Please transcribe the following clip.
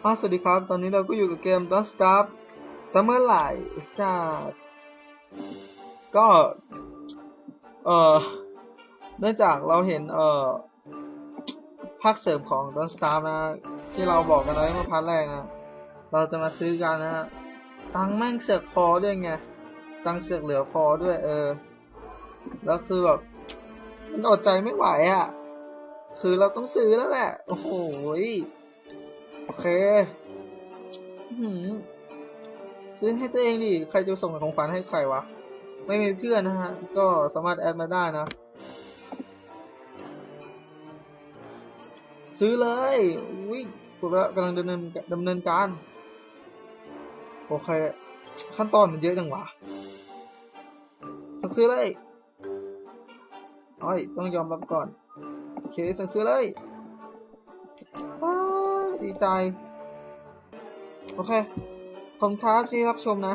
สวัสดีครับ ตอนนี้เราก็อยู่กับเกม Don't Stop Summer Light จ้าก็ เอ่อ เนื่องจากเราเห็น เอ่อ ภาคเสริมของ Don't Stop นะ ที่เราบอกกันไว้เมื่อพาร์ทแรกนะ เราจะมาซื้อกันนะฮะ ตังแม่งเสือกพอด้วยไง ตังเสือกเหลือพอด้วย เออ แล้วคือแบบ มันอดใจไม่ไหวอะ คือเราต้องซื้อแล้วแหละ โอ้โห เคซื้อให้ตัวเองดิ ใครจะส่งของขวัญให้ใครวะ ไม่มีเพื่อนนะฮะ ก็สามารถแอดมาได้นะ ซื้อเลยอุ้ยถูกแล้วกำลังดำเนินดำเนินการ โอเค ขั้นตอนมันเยอะจังวะสั่งซื้อเลยอ้อยต้องยอมรับก่อน โอเค สั่งซื้อเลยว้า ดีใจ โอเคขอบคุณครับที่รับชมนะ